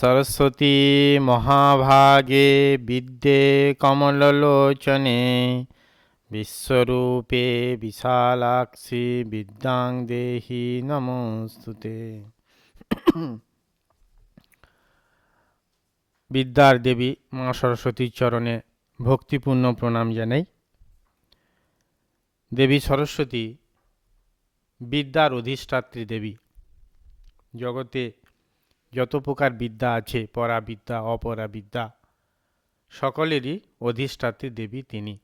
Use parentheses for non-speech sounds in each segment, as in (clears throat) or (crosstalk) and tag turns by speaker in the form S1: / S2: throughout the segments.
S1: সরস্বতী মহাভাগে বিদ্যে কমললোচনে বিশ্বরূপে বিশালাক্ষী বিদ্যাং দেহি নমস্তুতে। বিদ্যার দেবী মা সরস্বতীর চরণে ভক্তিপূর্ণ প্রণাম জানাই। দেবী সরস্বতী বিদ্যার অধিষ্ঠাত্রী দেবী। জগতে যত প্রকার বিদ্যা আছে পরা বিদ্যা অপরা বিদ্যা সকলেরই অধিষ্ঠাত্রী দেবী তিনি।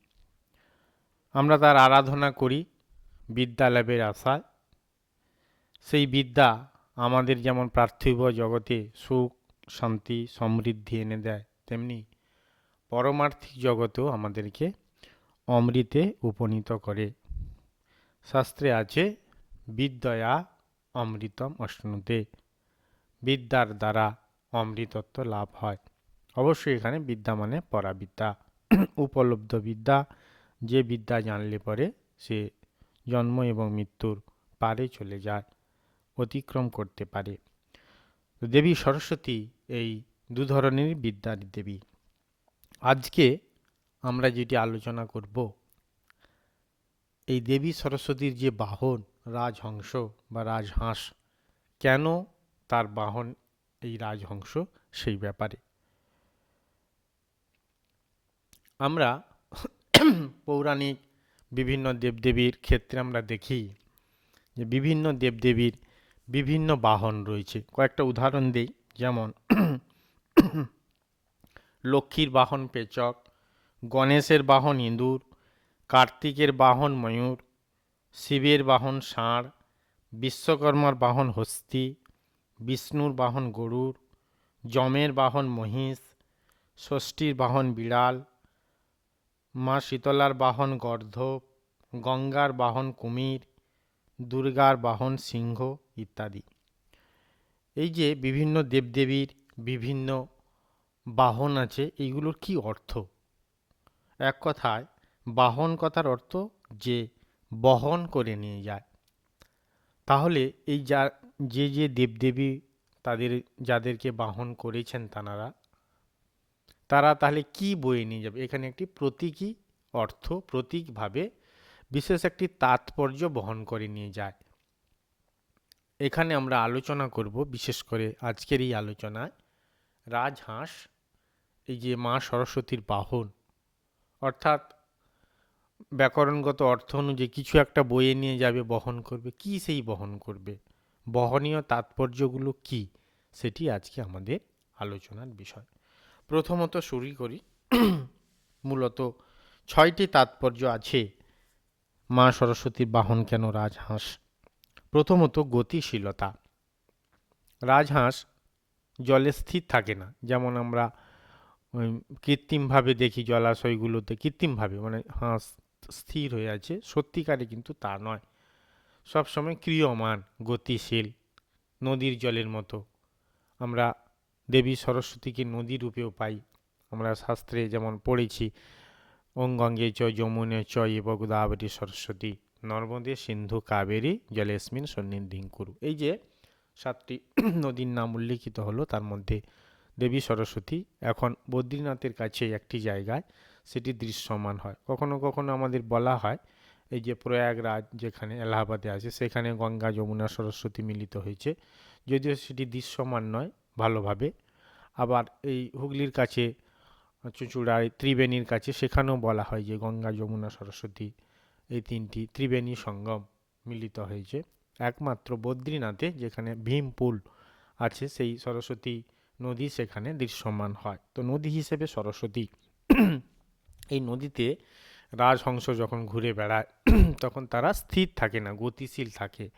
S1: আমরা তার আরাধনা করি বিদ্যা লাভের আশায়। সেই বিদ্যা আমাদের যেমন পার্থিব জগতে সুখ, শান্তি, সমৃদ্ধি এনে দেয়, তেমনি পরমার্থিক জগতেও আমাদেরকে অমৃতে উপনীত করে। শাস্ত্রে আছে, বিদ্যয়া অমৃতম অশ্নুতে। বিদ্যার দ্বারা অমৃতত্ব লাভ হয়। অবশ্যই এখানে বিদ্যা মানে পরাবিদ্যা। উপলব্ধ বিদ্যা, যে বিদ্যা জানলে পরে সে জন্ম এবং মৃত্যুর পারে চলে যায়, অতিক্রম করতে পারে। দেবী সরস্বতী এই দু ধরনের বিদ্যার দেবী। আজকে আমরা যেটি আলোচনা করব, এই দেবী সরস্বতীর যে বাহন, রাজহংস বা রাজহাঁস, কেন তার বাহন এই রাজহংস সেই ব্যাপারে। আমরা পৌরাণিক বিভিন্ন দেবদেবীর ক্ষেত্রে আমরা দেখি যে বিভিন্ন দেবদেবীর বিভিন্ন বাহন রয়েছে। কয়েকটা উদাহরণ দেই, যেমন লক্ষ্মীর বাহন পেচক, গণেশের বাহন ইঁদুর, কার্তিকের বাহন ময়ূর, শিবের বাহন ষাঁড়, বিশ্বকর্মার বাহন হস্তি বিষ্ণুর বাহন গরুর যমের বাহন মহিষ, ষষ্ঠীর বাহন বিড়াল, মা শীতলার বাহন গর্ধপ গঙ্গার বাহন কুমির, দুর্গার বাহন সিংহ ইত্যাদি। এই যে বিভিন্ন দেবদেবীর বিভিন্ন বাহন আছে, এইগুলোর কি অর্থ? এক কথায়, বাহন কথার অর্থ যে বহন করে নিয়ে যায়। তাহলে এই যা যে যে দেবদেবী তাদের, যাদেরকে বাহন করেছেন তানারা, তারা তাহলে কি বয়ে নিয়ে যাবে? এখানে একটি প্রতীকী অর্থ, প্রতীকভাবে বিশেষ একটি তাৎপর্য বহন করে নিয়ে যায়। এখানে আমরা আলোচনা করব, বিশেষ করে আজকের এই আলোচনায়, রাজহাঁস, এই যে মা সরস্বতীর বাহন, অর্থাৎ ব্যাকরণগত অর্থ অনুযায়ী কিছু একটা বয়ে নিয়ে যাবে, বহন করবে। কি সেই বহন করবে? বহনীয় তাৎপর্যগুলো কি সেটি আজকে আমাদের আলোচনার বিষয়। প্রথমত শুরু করি। মূলত ছয়টি তাৎপর্য আছে। মা সরস্বতীর বাহন কেন রাজহাঁস? প্রথমত গতিশীলতা। রাজহাঁস জলে স্থির থাকে না। যেমন আমরা কৃত্রিমভাবে দেখি জলাশয়গুলোতে, কৃত্রিমভাবে মানে হাঁস স্থির হয়ে আছে। সত্যিকারে কিন্তু তা নয়। সবসময় ক্রিয়মান, গতিশীল, নদীর জলের মতো। আমরা দেবী সরস্বতীকে নদী রূপেও পাই। আমরা শাস্ত্রে যেমন পড়েছি, অঙ্গঙ্গে চ যমুনে চ এব গোদাবরী সরস্বতী, নর্মদে সিন্ধু কাবেরী জলেস্মিন সন্নিধিং কুরু। এই যে সাতটি (clears throat) নদীর নাম উল্লিখিত হলো, তার মধ্যে দেবী সরস্বতী এখন বদ্রীনাথের কাছে একটি জায়গায়, সেটি দৃশ্যমান হয়। কখনো কখনো আমাদের বলা হয় এই যে প্রয়াগরাজ যেখানে এলাহাবাদে আছে, সেখানে গঙ্গা যমুনা সরস্বতী মিলিত হয়েছে। যদিও সেটি দৃশ্যমান নয়, ভালোভাবে। আবার এই হুগলির কাছে, চুঁচুড়ায়, ত্রিবেণীর কাছে সেখানেও বলা হয় যে গঙ্গা যমুনা সরস্বতী এই তিনটি ত্রিবেণী সঙ্গম মিলিত হয়েছে। একমাত্র বদ্রীনাথে যেখানে ভীমপুল আছে, সেই সরস্বতী নদী সেখানে দৃশ্যমান হয়। তো নদী হিসেবে সরস্বতী, এই নদীতে রাজহংস যখন ঘুরে বেড়ায়, তখন তারা স্থির থাকে না, গতিশীল থাকে।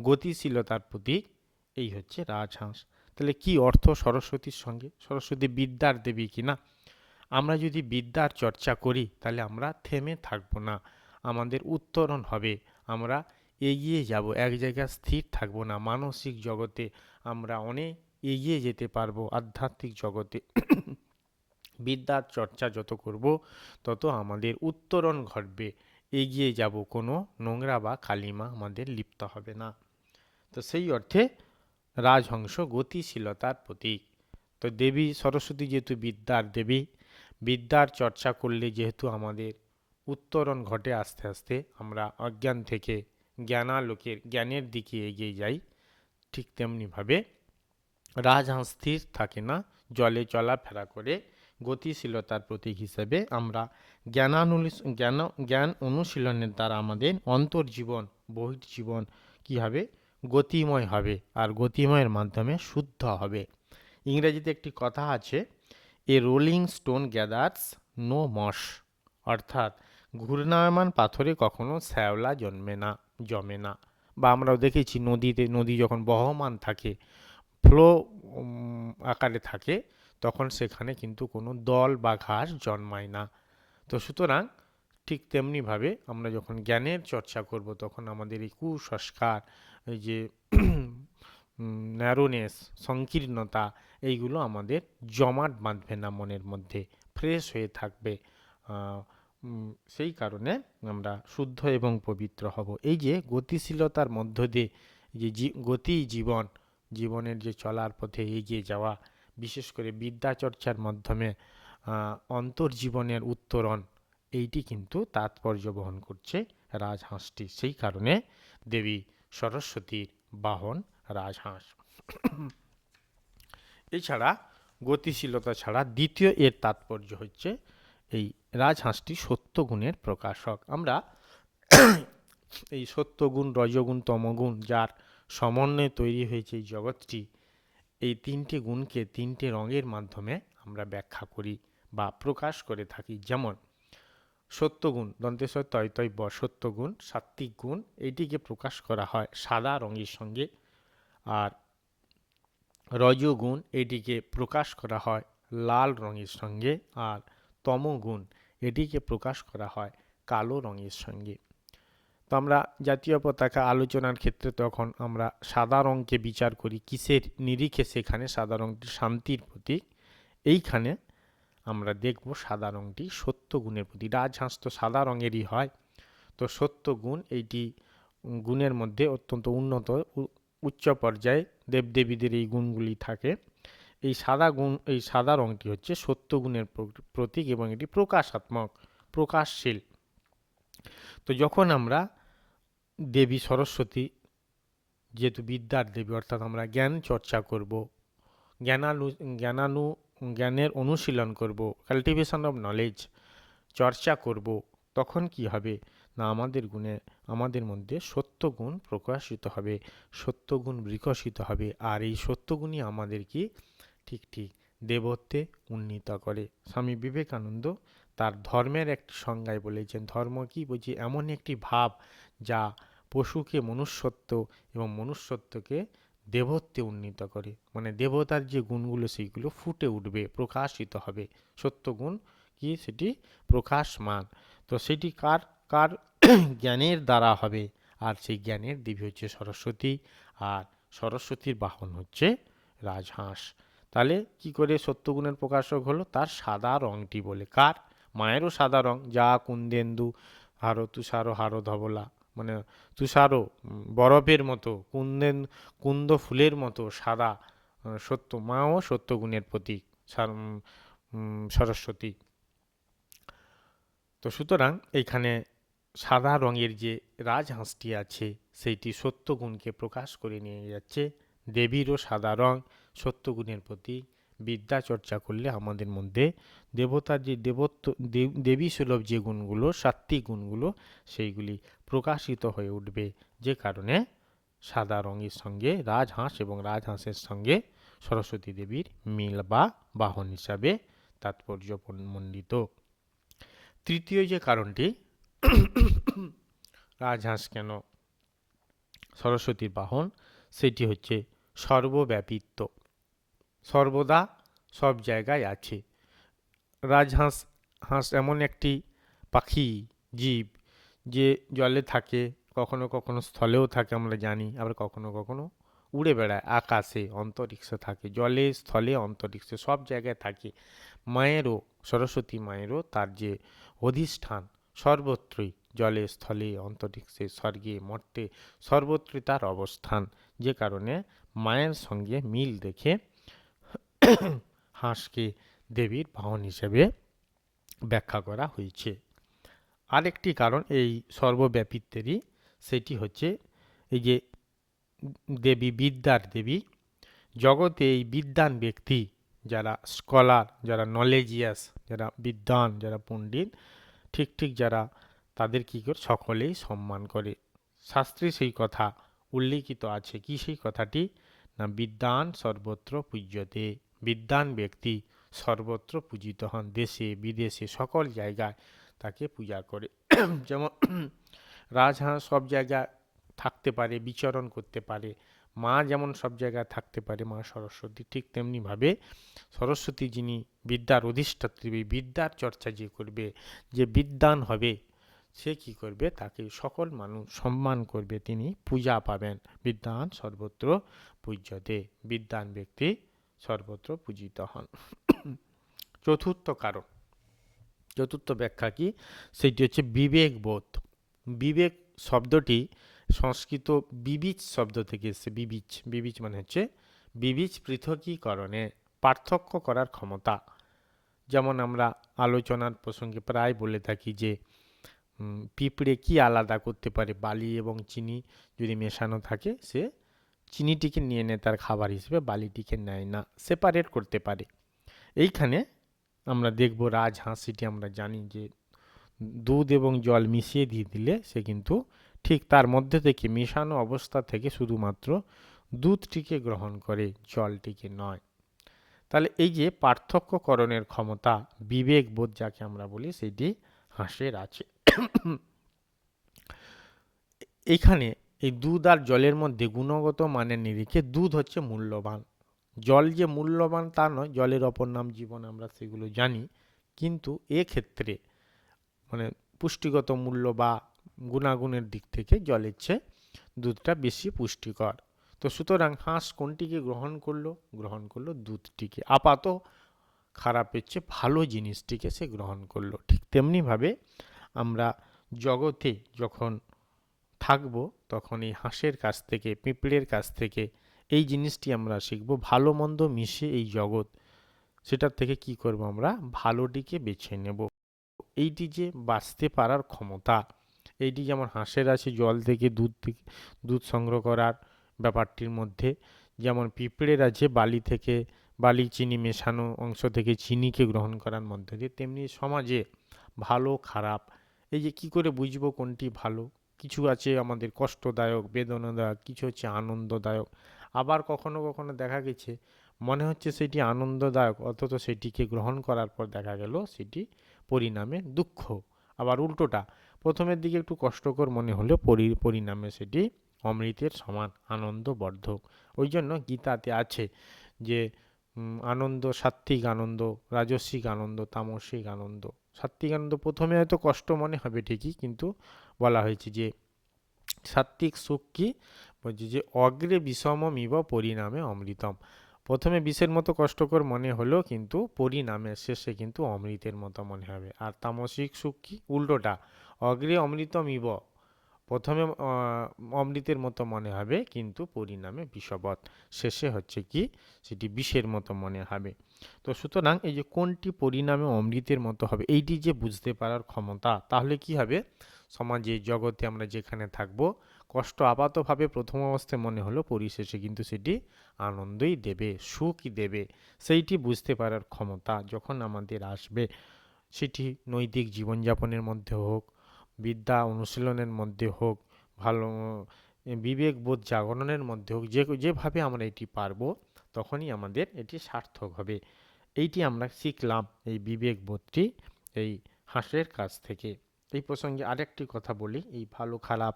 S1: গতিশীলতার প্রতীক এই হচ্ছে রাজহাঁস। তাহলে কি অর্থ সরস্বতীর সঙ্গে? সরস্বতী বিদ্যার দেবী কি না? আমরা যদি বিদ্যার চর্চা করি, তাহলে আমরা থেমে থাকব না। আমাদের উত্তরণ হবে। আমরা এগিয়ে যাব, এক জায়গায় স্থির থাকব না। মানসিক জগতে আমরা অনেক এগিয়ে যেতে পারব, আধ্যাত্মিক জগতে। বিদ্যার চর্চা যত করব, তত আমাদের উত্তরণ ঘটবে। এগিয়ে যাব কোনো নোংরা বা কালিমা আমাদের লিপ্ত হবে না। তো সেই অর্থে রাজহংস গতিশীলতার প্রতীক। তো দেবী সরস্বতী যেহেতু বিদ্যার দেবী, বিদ্যার চর্চা করলে যেহেতু আমাদের উত্তরণ ঘটে আস্তে আস্তে, আমরা অজ্ঞান থেকে জ্ঞানালোকের, জ্ঞানের দিকে এগিয়ে যাই, ঠিক তেমনিভাবে রাজহাঁস স্থির থাকে না, জলে চলাফেরা করে গতিশীলতার প্রতীক হিসেবে আমরা জ্ঞানানুলি জ্ঞান জ্ঞান অনুশীলনের দ্বারা আমাদের অন্তর্জীবন বহির্জীবন কী হবে গতিময় হবে আর গতিময়ের মাধ্যমে শুদ্ধ হবে। ইংরেজিতে একটি কথা আছে a rolling stone gathers no moss অর্থাৎ ঘূর্ণায়মান পাথরে কখনো শ্যাওলা জন্মে না, জমে না। বা আমরাও দেখেছি নদীতে, নদী যখন বহমান থাকে, ফ্লো আকারে থাকে তখন সেখানে কিন্তু কোনো দল বা ঘাস জন্মায় না। তো সুতরাং ঠিক তেমনিভাবে আমরা যখন জ্ঞানের চর্চা করব, তখন আমাদের এই কুসংস্কার, এই যে ন্যারোনেস সংকীর্ণতা, এইগুলো আমাদের জমাট বাঁধবে না মনের মধ্যে ফ্রেশ হয়ে থাকবে। সেই কারণে আমরা শুদ্ধ এবং পবিত্র হব। এই যে গতিশীলতার মধ্য দিয়ে যে গতি জীবন, জীবনের যে চলার পথে এগিয়ে যাওয়া বিশেষ করে বিদ্যা চর্চার মাধ্যমে অন্তর্জীবনের উত্তরণ, এইটি কিন্তু তাৎপর্য বহন করছে রাজহাঁসটি। সেই কারণে দেবী সরস্বতীর বাহন রাজহাঁস। এছাড়া গতিশীলতা ছাড়া দ্বিতীয় এর তাৎপর্য হচ্ছে এই রাজহাঁসটি সত্যগুণের প্রকাশক। আমরা এই সত্যগুণ, রজগুণ, তমগুণ যার সমন্বয়ে তৈরি হয়েছে এই জগৎটি এই তিনটে গুণকে তিনটে রঙের মাধ্যমে আমরা ব্যাখ্যা করি বা প্রকাশ করে থাকি। যেমন সত্যগুণ দন্তেশ্বর ব সত্যগুণ সাত্ত্বিক গুণ, এইটিকে প্রকাশ করা হয় সাদা রঙের সঙ্গে। আর রজগুণ এটিকে প্রকাশ করা হয় লাল রঙের সঙ্গে। আর তমগুণ এটিকে প্রকাশ করা হয় কালো রঙের সঙ্গে। তো আমরা জাতীয় পতাকা আলোচনার ক্ষেত্রে তখন আমরা সাদা রঙকে বিচার করি কিসের নিরিখে সেখানে সাদা রঙটি শান্তির প্রতীক। এইখানে আমরা দেখব সাদা রঙটি সত্য গুণের প্রতীক। রাজহাঁস তো সাদা রঙেরই হয়। তো সত্য গুণ এইটি গুণের মধ্যে অত্যন্ত উন্নত। উচ্চ পর্যায়ে দেবদেবীদের এই গুণগুলি থাকে। এই সাদা গুণ, এই সাদা রঙটি হচ্ছে সত্য গুণের প্র- প্রতীক এবং এটি প্রকাশাত্মক, প্রকাশশীল। তো যখন আমরা দেবী সরস্বতী, যেহেতু বিদ্যার দেবী, অর্থাৎ আমরা জ্ঞান চর্চা করব জ্ঞানানু জ্ঞানানু জ্ঞানের অনুশীলন করব কাল্টিভেশন অফ নলেজ চর্চা করব, তখন কি হবে? না, আমাদের গুণে, আমাদের মধ্যে সত্যগুণ প্রকাশিত হবে, সত্যগুণ বিকশিত হবে, আর এই সত্যগুণই আমাদের কি? ঠিক ঠিক, দেবত্বে উন্নীত করে। স্বামী বিবেকানন্দ তার ধর্মের একটি সংজ্ঞায় বলেছেন, ধর্ম কি? বলছি, এমন একটি ভাব যা পশুকে মনুষ্যত্ব এবং মনুষ্যত্বকে দেবত্বে উন্নীত করে। মানে দেবতার যে গুণগুলো, সেইগুলো ফুটে উঠবে, প্রকাশিত হবে। সত্যগুণ কি? সেটি প্রকাশমান। তো সেটি কার কার (clears throat) জ্ঞানের দ্বারা হবে? আর সেই জ্ঞানের দেবী হচ্ছে সরস্বতী, আর সরস্বতীর বাহন হচ্ছে রাজহাঁস। তাহলে কি করে সত্যগুণের প্রকাশক হলো? তার সাদা রংটি বলে। কার? মায়েরও সাদা রং। যা কুন্দেন্দু হারো তুষারো হারো ধবলা। মানে তুষারও বরফের মতো, কুন্দেন, কুন্দ ফুলের মতো সাদা সত্য, মাও সত্যগুণের প্রতীক সরস্বতী। তো সুতরাং এইখানে সাদা রঙের যে রাজহাঁসটি আছে, সেইটি সত্যগুণকে প্রকাশ করে নিয়ে যাচ্ছে। দেবীরও সাদা রং, সত্যগুণের প্রতি বিদ্যা চর্চা করলে আমাদের মধ্যে দেবতার যে দেবত্ব দেব- সুলভ যে গুণগুলো সাত্বিক গুণগুলো, সেইগুলি প্রকাশিত হয়ে উঠবে। যে কারণে সাদা রঙের সঙ্গে রাজহাঁস এবং রাজহাঁসের সঙ্গে সরস্বতী দেবীর মিল বা বাহন হিসাবে তাৎপর্যমণ্ডিত। তৃতীয় যে কারণটি, রাজহাঁস কেন সরস্বতীর বাহন, সেটি হচ্ছে সর্বব্যাপিত্ব। সর্বদা সব জায়গায় আছে। রাজহাঁস, হাঁস এমন একটি পাখি, জীব, যে জলে থাকে, কখনো কখনো স্থলেও থাকে আমরা জানি, আবার কখনো কখনো উড়ে বেড়ায়, আকাশে, অন্তরিক্ষে থাকে, জলে, স্থলে, অন্তরিক্ষে সব জায়গায় থাকে। মায়েরও, সরস্বতী মায়েরও তার যে অধিষ্ঠান, সর্বত্রই জলে, স্থলে, অন্তরিক্ষে, স্বর্গে, মর্তে, সর্বত্রই তার অবস্থান। যে কারণে মায়ের সঙ্গে মিল দেখে হাঁসকে দেবীর বাহন হিসেবে ব্যাখ্যা করা হয়েছে। আরেকটি কারণ এই সর্বব্যাপিত্বেরই সেটি হচ্ছে এই যে দেবী বিদ্যার দেবী, জগতে এই বিদ্যান ব্যক্তি যারা স্কলার, যারা নলেজিয়াস, যারা বিদ্বান, যারা পণ্ডিত, ঠিক ঠিক যারা তাদের কী করে সকলেই সম্মান করে। শাস্ত্রে সেই কথা উল্লিখিত আছে। কি সেই কথাটি? না বিদ্যান সর্বত্র পূজ্যতে। বিদ্যান ব্যক্তি সর্বত্র পূজিত হন। দেশে, বিদেশে, সকল জায়গায় তাকে পূজা করে। যেমন রাজহাঁস সব জায়গায় থাকতে পারে, বিচরণ করতে পারে। মা যেমন সব জায়গায় থাকতে পারে, মা সরস্বতী, ঠিক তেমনিভাবে সরস্বতী যিনি বিদ্যার অধিষ্ঠাত্রী বিদ্যার চর্চা যে করবে, যে বিদ্যান হবে, সে কি করবে? তাকে সকল মানুষ সম্মান করবে। তিনি পূজা পাবেন। বিদ্যান সর্বত্র পূজ্যতে বিদ্যান ব্যক্তি সর্বত্র পূজিত হন। চতুর্থ কারণ, চতুর্থ ব্যাখ্যা কি? সেটি হচ্ছে বিবেকবোধ বিবেক শব্দটি সংস্কৃত বিবিচ শব্দ থেকে এসেছে, বিবিচ। বিবিচ মানে হচ্ছে বিবিচ পৃথকীকরণে, পার্থক্য করার ক্ষমতা। যেমন আমরা আলোচনার প্রসঙ্গে প্রায় বলে থাকি যে পিঁপড়ে কি আলাদা করতে পারে, বালি এবং চিনি যদি মেশানো থাকে, সে চিনিটিকে নিয়ে নেয় তার খাবার হিসেবে বালিটিকে নেয় না সেপারেট করতে পারে। এইখানে আমরা দেখব রাজহাঁসিটি আমরা জানি যে দুধ এবং জল মিশিয়ে দিয়ে দিলে সে কিন্তু ঠিক তার মধ্যে থেকে মেশানো অবস্থা থেকে শুধুমাত্র দুধটিকে গ্রহণ করে, জলটিকে নয়। তাহলে এই যে পার্থক্যকরণের ক্ষমতা বিবেকবোধ যাকে আমরা বলি, সেটি হাঁসের আছে। এখানে এই দুধ আর জলের মধ্যে গুণগত মানের নিরিখে দুধ হচ্ছে মূল্যবান। জল যে মূল্যবান তা নয়, জলের অপর নাম জীবন আমরা সেগুলো জানি। কিন্তু এক্ষেত্রে মানে পুষ্টিগত মূল্য বা গুণাগুণের দিক থেকে জলের চেয়ে দুধটা বেশি পুষ্টিকর। তো সুতরাং হাঁস কোনটিকে গ্রহণ করল? গ্রহণ করল দুধটিকে। আপাত খারাপের চেয়ে ভালো জিনিসটিকে সে গ্রহণ করল। ঠিক তেমনিভাবে আমরা জগতে যখন থাকব তখন এই হাঁসের কাছ থেকে, পিঁপড়ের কাছ থেকে এই জিনিসটি আমরা শিখব। ভালো মন্দ মিশে এই জগৎ, সেটার থেকে কি করব আমরা? ভালোটিকে বেছে নেব। এইটি যে বাঁচতে পারার ক্ষমতা, এইটি যেমন হাঁসের আছে জল থেকে দুধ থেকে, দুধ সংগ্রহ করার ব্যাপারটির মধ্যে, যেমন পিঁপড়ের আছে বালি থেকে, বালি চিনি মেশানো অংশ থেকে চিনিকে গ্রহণ করার মধ্যে দিয়ে, তেমনি সমাজে ভালো খারাপ, এই যে কি করে বুঝব কোনটি ভালো? কিছু আছে আমাদের কষ্টদায়ক, বেদনাদায়ক, কিছু হচ্ছে আনন্দদায়ক। আবার কখনো কখনো দেখা গেছে, মনে হচ্ছে সেটি আনন্দদায়ক, অথচ সেটিকে গ্রহণ করার পর দেখা গেল সেটি পরিণামে দুঃখ। আবার উল্টোটা, প্রথমের দিকে একটু কষ্টকর মনে হলেও পরি, পরিণামে সেটি অমৃতের সমান আনন্দবর্ধক। ওই জন্য গীতাতে আছে যে আনন্দ সাত্ত্বিক আনন্দ, রাজস্বিক আনন্দ তামসিক আনন্দ। সাত্ত্বিক আনন্দ প্রথমে হয়তো কষ্ট মনে হবে ঠিকই, কিন্তু বলা হয়েছে যে, সাত্ত্বিক সুখ কি বলছে যে, অগ্রে বিষমমিব পরিণামে অমৃতম। প্রথমে বিষের মতো কষ্টকর মনে হলেও কিন্তু পরিণামের শেষে কিন্তু অমৃতের মতো মনে হবে। আর তামসিক সুখ কি উল্টোটা, অগ্রে অমৃতম ইব প্রথমে অমৃতের মতো মনে হবে, কিন্তু পরিণামে বিষবৎ। শেষে হচ্ছে কি, সেটি বিষের মতো মনে হবে। তো সুতরাং এই যে, কোনটি পরিণামে অমৃতের মতো হবে, এইটি যে বুঝতে পারার ক্ষমতা, তাহলে কি হবে? সমাজে, জগতে আমরা যেখানে থাকব, কষ্ট আপাতভাবে প্রথম অবস্থায় মনে হলো পরিশেষে কিন্তু সেটি আনন্দই দেবে, সুখই দেবে। সেইটি বুঝতে পারার ক্ষমতা যখন আমাদের আসবে, সেটি নৈতিক জীবনযাপনের মধ্যে হোক, বিদ্যা অনুশীলনের মধ্যে হোক, ভালো বিবেকবোধ জাগরণের মধ্যে হোক, যে, যেভাবে আমরা এটি পারব, তখনই আমাদের এটি সার্থক হবে। এইটি আমরা শিখলাম এই বিবেকবোধটি এই হাঁসের কাছ থেকে। এই প্রসঙ্গে আরেকটি কথা বলি, এই ভালো খারাপ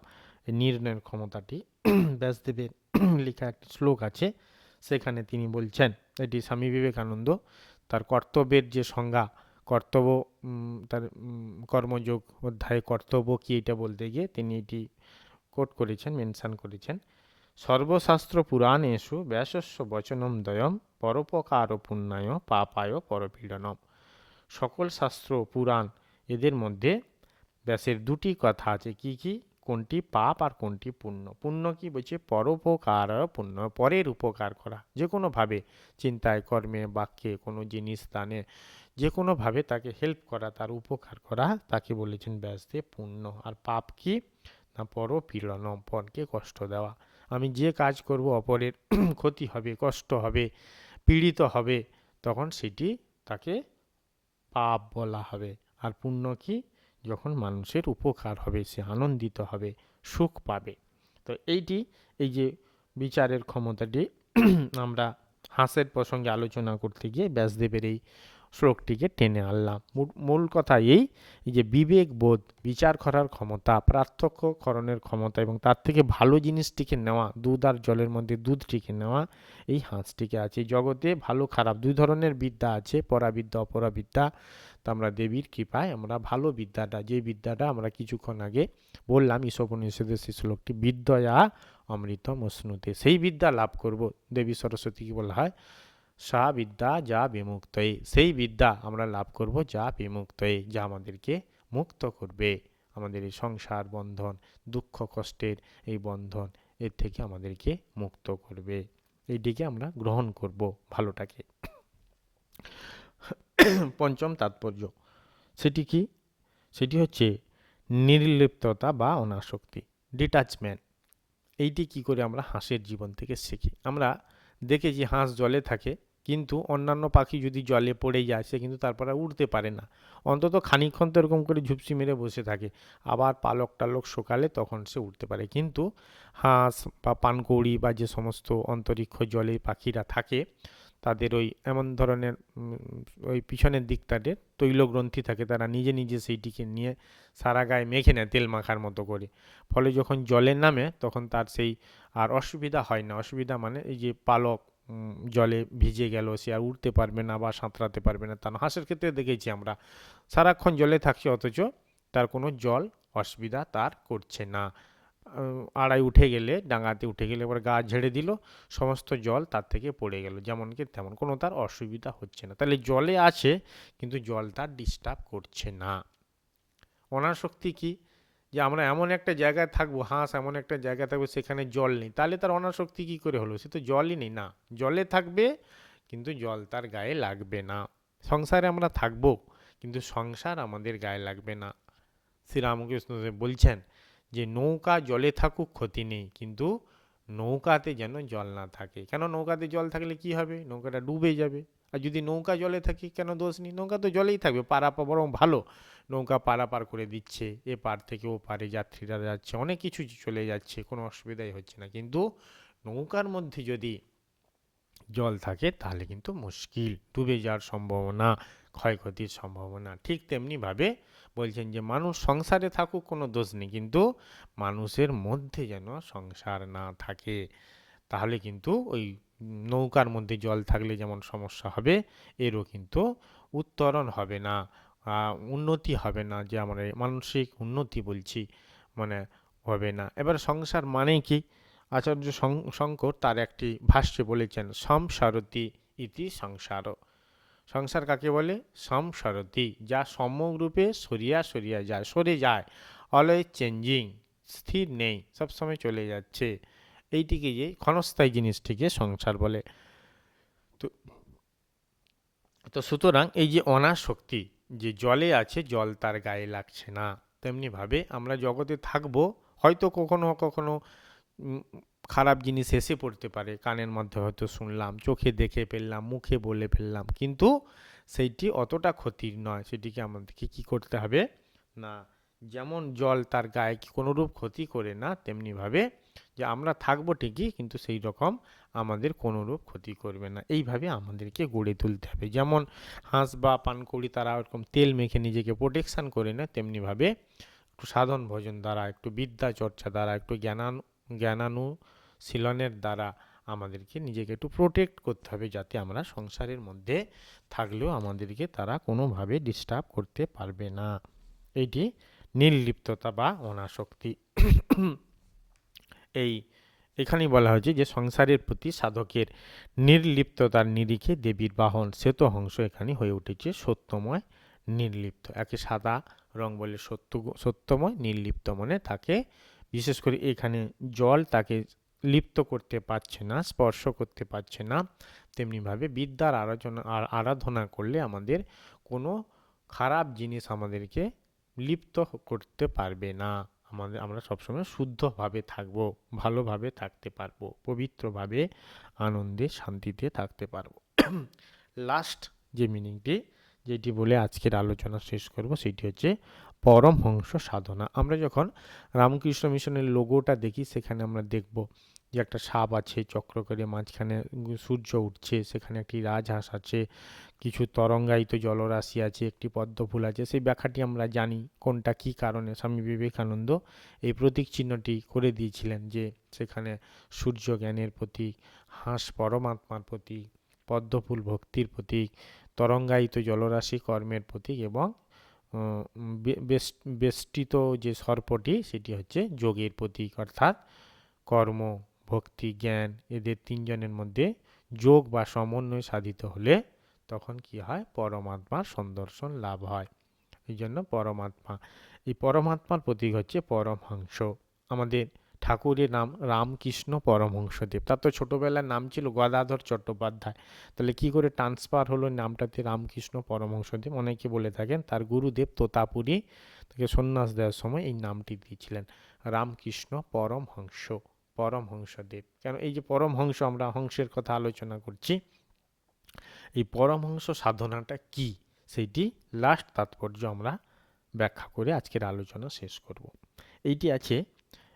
S1: নির্ণয়ের ক্ষমতাটি (clears throat) ব্যাসদেবের (clears throat) লেখা একটি শ্লোক আছে, সেখানে তিনি বলছেন, এটি স্বামী বিবেকানন্দ, তার কর্তব্যের যে সংজ্ঞা, কর্তব্য তার কর্মযোগ, অধ্যায়ে কর্তব্য কি এটা বলতে গিয়ে তিনি এটি কোট করেছেন, মেনশান করেছেন, সর্বশাস্ত্র পুরাণেষু ব্যাসস্য বচনম দয়ম পরোপকার পুণ্যায় পাপায় পরপীড়নম। সকল শাস্ত্র পুরাণ এদের মধ্যে ব্যাসের দুটি কথা আছে, কি কি? কোনটি পাপ আর কোনটি পুণ্য। পুণ্য কি বলছে? পরোপকার পুণ্য, পরের উপকার করা। যে কোনোভাবে চিন্তায়, কর্মে, বাক্যে, কোনো জিনিস, দানে যে কোনোভাবে তাকে হেল্প করা, তার উপকার করা, তাকে বলেছেন ব্যাসদেব পুণ্য। আর পাপ কি? না পর পরপীড়ন পরকে কষ্ট দেওয়া। আমি যে কাজ করব, অপরের (clears throat) ক্ষতি হবে, কষ্ট হবে, পীড়িত হবে, তখন সেটি তাকে পাপ বলা হবে। আর পুণ্য কি? যখন মানুষের উপকার হবে, সে আনন্দিত হবে, সুখ পাবে। তো এইটি, এই যে বিচারের ক্ষমতাটি, (clears throat) আমরা হাঁসের প্রসঙ্গে আলোচনা করতে গিয়ে ব্যাসদেবের এই শ্লোকটিকে টেনে আনলাম। মূল- কথা এই যে বিবেক বোধ, বিচার করার ক্ষমতা, পার্থক্যকরণের ক্ষমতা এবং তার থেকে ভালো জিনিসটিকে নেওয়া, দুধ আর জলের মধ্যে দুধটিকে নেওয়া, এই হাঁসটিকে আছে। জগতে ভালো খারাপ দুই ধরনের বিদ্যা আছে, পরাবিদ্যা, অপরাবিদ্যা। আমরা দেবীর কৃপায় আমরা ভালো বিদ্যাটা, যে বিদ্যাটা আমরা কিছুক্ষণ আগে বললাম, ঈশোপনিষদের সেই শ্লোকটি, বিদ্যয়া অমৃত মশ্নুতে সেই বিদ্যা লাভ করব। দেবী সরস্বতীকে বলা হয়, সা বিদ্যা যা বিমুক্তয়ে। সেই বিদ্যা আমরা লাভ করব যা বিমুক্তয়ে, যা আমাদেরকে মুক্ত করবে। আমাদের এই সংসার বন্ধন, দুঃখ কষ্টের এই বন্ধন, এর থেকে আমাদেরকে মুক্ত করবে। এইটিকে আমরা গ্রহণ করব ভালোটাকে। (coughs) পঞ্চম তাৎপর্য। সেটি কি? সেটি হচ্ছে নির্লিপ্ততা বা অনাসক্তি ডিটাচমেন্ট এইটি কি করে আমরা হাঁসের জীবন থেকে শিখি? আমরা দেখেছি হাঁস জলে থাকে, কিন্তু অন্যান্য পাখি যদি জলে পড়ে যায়, সে কিন্তু তারপর উঠতে পারে না। অন্তত খানিক্ষণ তো এরকম করে ঝুপসি মেরে বসে থাকে, আবার পালক টালক সকালে তখন সে উঠতে পারে। কিন্তু হাঁস বা পানকৌড়ি বা যে সমস্ত অন্তরিক্ষ জলে পাখিরা থাকে তাদের ওই এমন ধরনের ওই পিছনের দিকটাতে তৈলগ্রন্থি থাকে, তারা নিজে নিজে সেইটিকে নিয়ে সারা গায়ে মেখে নেয় তেল মাখার মতো করে। ফলে যখন জলে নামে, তখন তার সেই আর অসুবিধা হয় না। অসুবিধা মানে এই যে পালক জলে ভিজে গেল, সে আর উঠতে পারবে না বা সাঁতরাতে পারবে না। তা হাঁসের ক্ষেত্রে দেখেছি আমরা, সারাক্ষণ জলে থাকছে, অথচ তার কোনো জল অসুবিধা তার করছে না। আড়াই উঠে গেলে, ডাঙাতে উঠে গেলে, এবার গা ঝেড়ে দিল, সমস্ত জল তার থেকে পড়ে গেল। যেমন কি তেমন, কোনো তার অসুবিধা হচ্ছে না। তাহলে জলে আছে, কিন্তু জল তার ডিস্টার্ব করছে না। অনাসক্তি কি? যে আমরা এমন একটা জায়গায় থাকব, হাঁস এমন একটা জায়গায় থাকব, সেখানে জল নেই। তাহলে তার অনাসক্তি কী করে হলো? সে তো জলই নেই, না। জলে থাকবে, কিন্তু জল তার গায়ে লাগবে না। সংসারে আমরা থাকব, কিন্তু সংসার আমাদের গায়ে লাগবে না। শ্রীরামকৃষ্ণ বলছেন যে নৌকা জলে থাকুক ক্ষতি নেই, কিন্তু নৌকাতে যেন জল না থাকে। কেন নৌকাতে জল থাকলে কি হবে? নৌকাটা ডুবে যাবে। আর যদি নৌকা জলে থাকে, কেন দোষ নেই? নৌকা তো জলেই থাকবে পারাপার বরং ভালো। নৌকা পারাপার করে দিচ্ছে এ পার থেকে ও পারে যাত্রীরা যাচ্ছে, অনেক কিছু চলে যাচ্ছে, কোনো অসুবিধাই হচ্ছে না। কিন্তু নৌকার মধ্যে যদি জল থাকে, তাহলে কিন্তু মুশকিল, ডুবে যাওয়ার সম্ভাবনা, ক্ষয়ক্ষতির সম্ভাবনা, ঠিক তেমনিভাবে বলছেন যে, মানুষ সংসারে থাকুক কোনো দোষ নেই, কিন্তু মানুষের মধ্যে যেন সংসার না থাকে। তাহলে কিন্তু ওই নৌকার মধ্যে জল থাকলে যেমন সমস্যা হবে, এরও কিন্তু উত্তরণ হবে না উন্নতি হবে না, যে আমরা মানসিক উন্নতি বলছি মানে হবে না। এবার সংসার মানে কি? আচার্য শঙ্কর তার একটি ভাষ্যে বলেছেন সংসারতি ইতি সংসার। সংসার কাকে বলে? সংসারতি যা সম্যকরূপে সরিয়া সরিয়া যায়, সরে যায় অলওয়েজ চেঞ্জিং স্থির নেই সবসময় চলে যাচ্ছে। এইটিকে যে ক্ষণস্থায়ী জিনিসটিকে সংসার বলে। তো তো সুতরাং এই যে অনাসক্তি, যে জলে আছে, জল তার গায়ে লাগছে না। তেমনিভাবে আমরা জগতে থাকব, হয়তো কখনো কখনো খারাপ জিনিস এসে পড়তে পারে। কানের মধ্যে হয়তো শুনলাম, চোখে দেখে ফেললাম, মুখে বলে ফেললাম। কিন্তু সেইটি অতটা ক্ষতির নয়। সেটিকে আমাদেরকে কী করতে হবে? না, যেমন জল তার গায়ে কি কোনোরূপ ক্ষতি করে না, তেমনিভাবে যে আমরা থাকব ঠিকই, কিন্তু সেই রকম আমাদের কোনোরূপ ক্ষতি করবে না। এইভাবে আমাদেরকে গড়ে তুলতে হবে। যেমন হাঁস বা পানকৌড়ি তারা ওরকম তেল মেখে নিজেকে প্রোটেকশান করে না তেমনিভাবে একটু সাধন ভোজন দ্বারা, একটু বিদ্যা চর্চা দ্বারা, একটু জ্ঞানান জ্ঞানানুশীলনের দ্বারা আমাদেরকে নিজেকে একটু প্রোটেক্ট করতে হবে যাতে আমরা সংসারের মধ্যে থাকলেও আমাদেরকে তারা কোনোভাবে ডিস্টার্ব করতে পারবে না। এটি নির্লিপ্ততা বা অনাসক্তি। এই, এখানেই বলা হয়েছে যে সংসারের প্রতি সাধকের নির্লিপ্ততার নিরিখে দেবীর বাহন শ্বেতহংস এখানে হয়ে উঠেছে সত্যময় নির্লিপ্ত। একে সাদা রং বলে সত্য সত্যময় নির্লিপ্ত মনে তাকে বিশেষ করে এখানে জল তাকে লিপ্ত করতে পারছে না, স্পর্শ করতে পারছে না। তেমনিভাবে বিদ্যার আরাধনা, আর আরাধনা করলে আমাদের কোনো খারাপ জিনিস আমাদেরকে লিপ্ত করতে পারবে না। আমাদের, আমরা সবসময় শুদ্ধভাবে থাকব, ভালোভাবে থাকতে পারব, পবিত্রভাবে, আনন্দে, শান্তিতে থাকতে পারব। লাস্ট (clears throat) যে মিনিংটি যেটি বলে আজকের আলোচনা শেষ করব, সেটি হচ্ছে পরমহংস সাধনা। আমরা যখন রামকৃষ্ণ মিশনের লোগোটা দেখি, সেখানে আমরা দেখব যে একটা সাপ আছে, চক্র করে মাঝখানে সূর্য উঠছে, সেখানে একটি রাজহাঁস আছে, কিছু তরঙ্গায়িত জলরাশি আছে, একটি পদ্ম ফুল আছে। সেই ব্যাখ্যাটি আমরা জানি কোনটা, কি কারণে। স্বামী বিবেকানন্দ এই প্রতীক চিহ্নটি করে দিয়েছিলেন যে সেখানে সূর্য জ্ঞানের প্রতীক, হাঁস পরমাত্মার প্রতীক, পদ্মফুল ভক্তির প্রতীক, তরঙ্গায়িত জলরাশি কর্মের প্রতীক এবং বেষ্টিত যে সর্পটি, সেটি হচ্ছে যোগের প্রতীক অর্থাৎ কর্ম, ভক্তি, জ্ঞান, এদের তিনজনের মধ্যে যোগ বা সমন্বয় সাধিত হলে তখন কি হয়? পরমাত্মার সন্দর্শন লাভ হয়। এই জন্য পরমাত্মা, এই পরমাত্মার প্রতীক হচ্ছে পরমহংস। আমাদের ঠাকুরের নাম রামকৃষ্ণ পরমহংসদেব। তার তো ছোটোবেলার নাম ছিল গদাধর চট্টোপাধ্যায়। তাহলে কি করে ট্রান্সফার হলো নামটাতে রামকৃষ্ণ পরমহংসদেব? অনেকে বলে থাকেন তার গুরুদেব তোতাপুরী তাকে সন্ন্যাস দেওয়ার সময় এই নামটি দিয়েছিলেন। রামকৃষ্ণ পরমহংস, পরমহংসদেব। কেন? এই যে পরমহংস, আমরা হংসের কথা আলোচনা করছি। এই পরমহংস সাধনাটা কি? সেইটি লাস্ট তাৎপর্য আমরা ব্যাখ্যা করে আজকের আলোচনা শেষ করব। এইটি আছে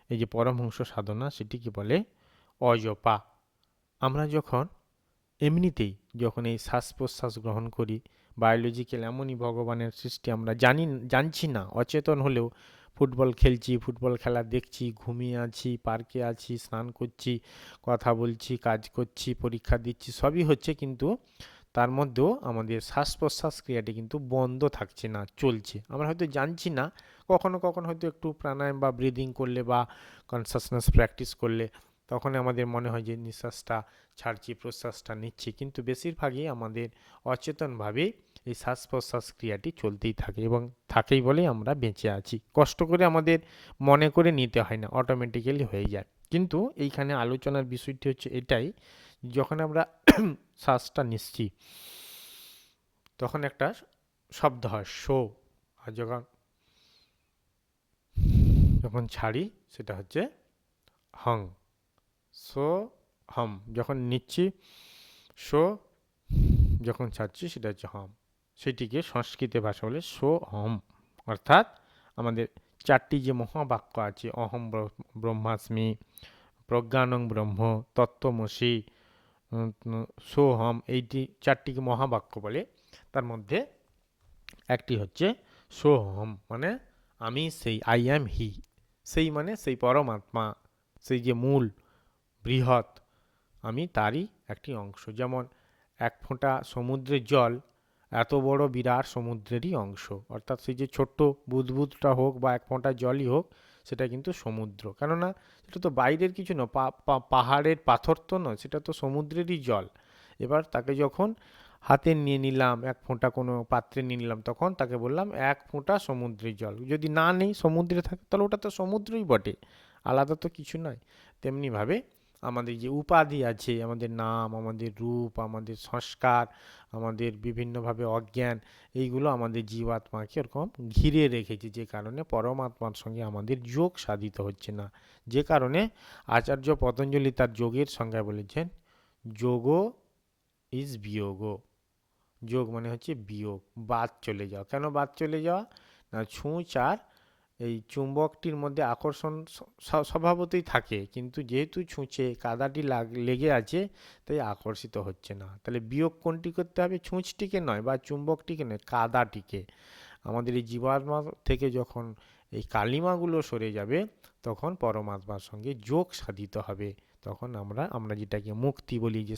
S1: এই যে পরমহংস সাধনা সেটি কি বলে? অজপা। আমরা যখন এমনিতেই যখন এই শ্বাস প্রশ্বাস গ্রহণ করি বায়োলজিক্যাল এমনই ভগবানের সৃষ্টি, আমরা জানি, জানছি না, অচেতন হলেও ফুটবল খেলছি, ফুটবল খেলা দেখছি, ঘুমিয়ে আছি, পার্কে আছি, স্নান করছি, কথা বলছি, কাজ করছি, পরীক্ষা দিচ্ছি, সবই হচ্ছে কিন্তু তার মধ্যেও আমাদের শ্বাস প্রশ্বাস ক্রিয়াটি কিন্তু বন্ধ থাকছে না, চলছে। আমরা হয়তো জানছি না, কখনো কখনো হয়তো একটু প্রাণায়াম বা ব্রিদিং করলে বা কনসাসনেস প্র্যাকটিস করলে তখন আমাদের মনে হয় যে নিঃশ্বাসটা ছাড়ছি, প্রশ্বাসটা নিচ্ছি। কিন্তু বেশিরভাগই আমাদের অচেতনভাবেই এই শ্বাস প্রশ্বাস ক্রিয়াটি চলতেই থাকে এবং থাকেই বলেই আমরা বেঁচে আছি। কষ্ট করে আমাদের মনে করে নিতে হয় না অটোমেটিক্যালি হয়ে যায়। কিন্তু এইখানে আলোচনার বিষয়টি হচ্ছে এটাই যখন আমরা (coughs) শ্বাসটা নিচ্ছি, তখন একটা শব্দ হয়, শো। আর যখন যখন ছাড়ি, সেটা হচ্ছে হং। So hmm. যখন নিচ্ছি, শো, যখন ছাড়ছি, সেটা হচ্ছে হম। সেটিকে সংস্কৃতে ভাষা বলে সো হম। অর্থাৎ আমাদের চারটি যে মহাবাক্য আছে, অহম ব্র- ব্রহ্মাস্মি, প্রজ্ঞানং ব্রহ্ম, তত্ত্বমসি সোহম এইটি চারটিকে মহাবাক্য বলে? তার মধ্যে একটি হচ্ছে সোহম মানে আমি সেই আই অ্যাম হি সেই মানে সেই পরমাত্মা, সেই যে মূল, বৃহৎ, আমি তারই একটি অংশ। যেমন এক ফোঁটা সমুদ্রের জল, এত বড় বিরাট সমুদ্রেরই অংশ। অর্থাৎ সেই যে ছোট্ট বুদবুদটা হোক বা এক ফোঁটা জলই হোক সেটা কিন্তু সমুদ্র। কেননা সেটা তো বাইরের কিছু নয় পাহাড়ের পাথর তো নয়, সেটা তো সমুদ্রেরই জল। এবার তাকে যখন হাতে নিয়ে নিলাম, এক ফোঁটা কোনো পাত্রে নিয়ে নিলাম, তখন তাকে বললাম, এক ফোঁটা সমুদ্রের জল। যদি না নেই সমুদ্রে থাকে, তাহলে ওটা তো সমুদ্রই বটে, আলাদা তো কিছু নয়। তেমনিভাবে আমাদের যে উপাধি আছে, আমাদের নাম, আমাদের রূপ, আমাদের সংস্কার, আমাদের বিভিন্নভাবে অজ্ঞান, এইগুলো আমাদের জীবাত্মাকে ওরকম ঘিরে রেখেছে। যে কারণে পরমাত্মার সঙ্গে আমাদের যোগ সাধিত হচ্ছে না। যে কারণে আচার্য পতঞ্জলি তার যোগের সংজ্ঞায় বলেছেন, যোগ ইজ বিয়োগ। যোগ মানে হচ্ছে বিয়োগ, বাদ চলে যাওয়া। কেন বাদ চলে যাওয়া? না ছুঁচ আর এই চুম্বকটির মধ্যে আকর্ষণ স্বভাবতই থাকে। কিন্তু যেহেতু ছুঁচে কাদাটি লাগ, লেগে আছে, তাই আকর্ষিত হচ্ছে না। তাহলে বিয়োগ কোনটি করতে হবে? ছুঁচটিকে নয় বা চুম্বকটিকে নয়, কাদাটিকে। আমাদের এই জীবাত্মা থেকে যখন এই কালিমাগুলো সরে যাবে, তখন পরমাত্মার সঙ্গে যোগ সাধিত হবে। তখন আমরা আমরা যেটাকে মুক্তি বলি যে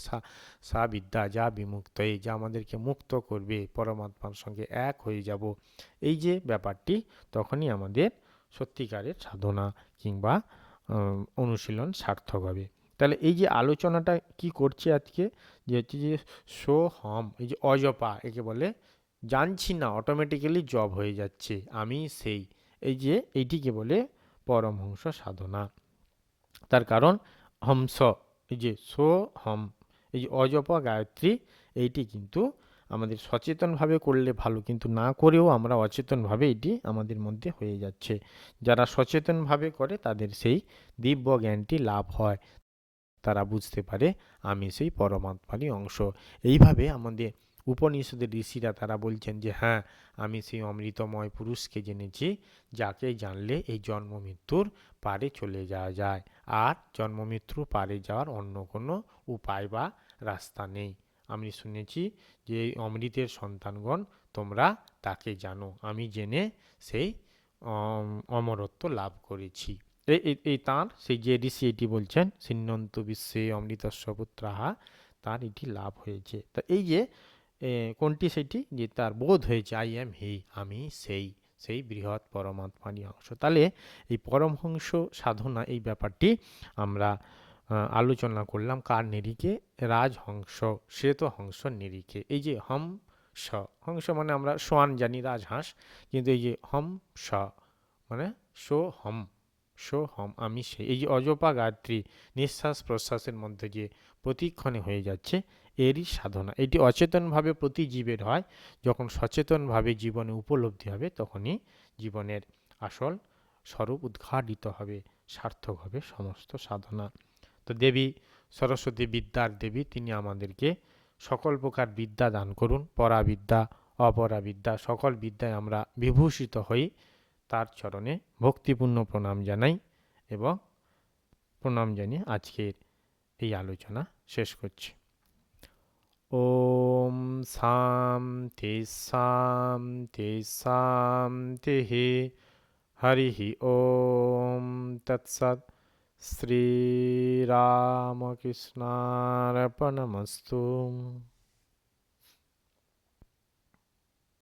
S1: সা বিদ্যা যা বিমুক্ত, এই যা আমাদেরকে মুক্ত করবে, পরমাত্মার সঙ্গে এক হয়ে যাব, এই যে ব্যাপারটি তখনই আমাদের সত্যিকারের সাধনা কিংবা অনুশীলন সার্থক হবে। তাহলে এই যে আলোচনাটা কি করছে আজকে, যে হচ্ছে যে সো হম, এই যে অজপা, একে বলে, জানছি না অটোমেটিক্যালি জব হয়ে যাচ্ছে, আমি সেই, এই যে এইটিকে বলে পরমহংস সাধনা। তার কারণ হংস এই যে সো হম, এই যে অজপ গায়ত্রী এইটি কিন্তু আমাদের সচেতনভাবে করলে ভালো, কিন্তু না করেও আমরা অচেতনভাবে এটি আমাদের মধ্যে হয়ে যাচ্ছে। যারা সচেতনভাবে করে, তাদের সেই দিব্য জ্ঞানটি লাভ হয়। তারা বুঝতে পারে, আমি সেই পরমাত্মারই অংশ। এইভাবে আমাদের উপনিষদের ঋষিরা তারা বলছেন যে হ্যাঁ আমি সেই অমৃতময় পুরুষকে জেনেছি যাকে জানলে এই জন্ম মৃত্যুর পারে চলে যাওয়া যায় আর জন্ম মৃত্যুর পারে যাওয়ার অন্য কোনো উপায় বা রাস্তা নেই। আমি শুনেছি যে এই অমৃতের সন্তানগণ তোমরা তাকে জানো। আমি জেনে সেই অম, অমরত্ব লাভ করেছি। এই তাঁর সেই যে ঋষি এটি বলছেন সিন্নন্ত বিশ্বে অমৃতস্ব পুত্রাহা তার এটি লাভ হয়েছে। তা এই যে কোনটি সেটি যে তার বোধ হয়েছে, আই এম হি, আমি সেই সেই বৃহৎ পরমাত্মারই অংশ। তাহলে এই পরমহংস সাধনা, এই ব্যাপারটি আমরা আলোচনা করলাম কার নিরিখে? রাজহংস, শ্বেত হংস নিরিখে। এই যে হম, স, হংস মানে আমরা সোয়ান জানি, রাজহাঁস। কিন্তু এই যে হম, স মানে সো হম। সো হম আমি সে এই অজপা গায়ত্রী নিঃশ্বাস প্রশ্বাসের মধ্যে যে প্রতিক্ষণে হয়ে যাচ্ছে, এরই সাধনা। এটি অচেতনভাবে প্রতি জীবের হয়, যখন সচেতনভাবে জীবনে উপলব্ধি হবে, তখনই জীবনের আসল স্বরূপ উদ্ঘাটিত হবে, সার্থক হবে সমস্ত সাধনা। তো দেবী, সরস্বতী বিদ্যার দেবী, তিনি আমাদেরকে সকল প্রকার বিদ্যা দান করুন, পরাবিদ্যা, অপরাবিদ্যা, সকল বিদ্যায় আমরা বিভূষিত হই। তার চরণে ভক্তিপূর্ণ প্রণাম জানাই এবং প্রণাম জানিয়ে আজকের এই আলোচনা শেষ করছি। ওম শান্তি শান্তি শান্তি হরি ওম তৎসৎ শ্রীরামকৃষ্ণার্পণমস্তু।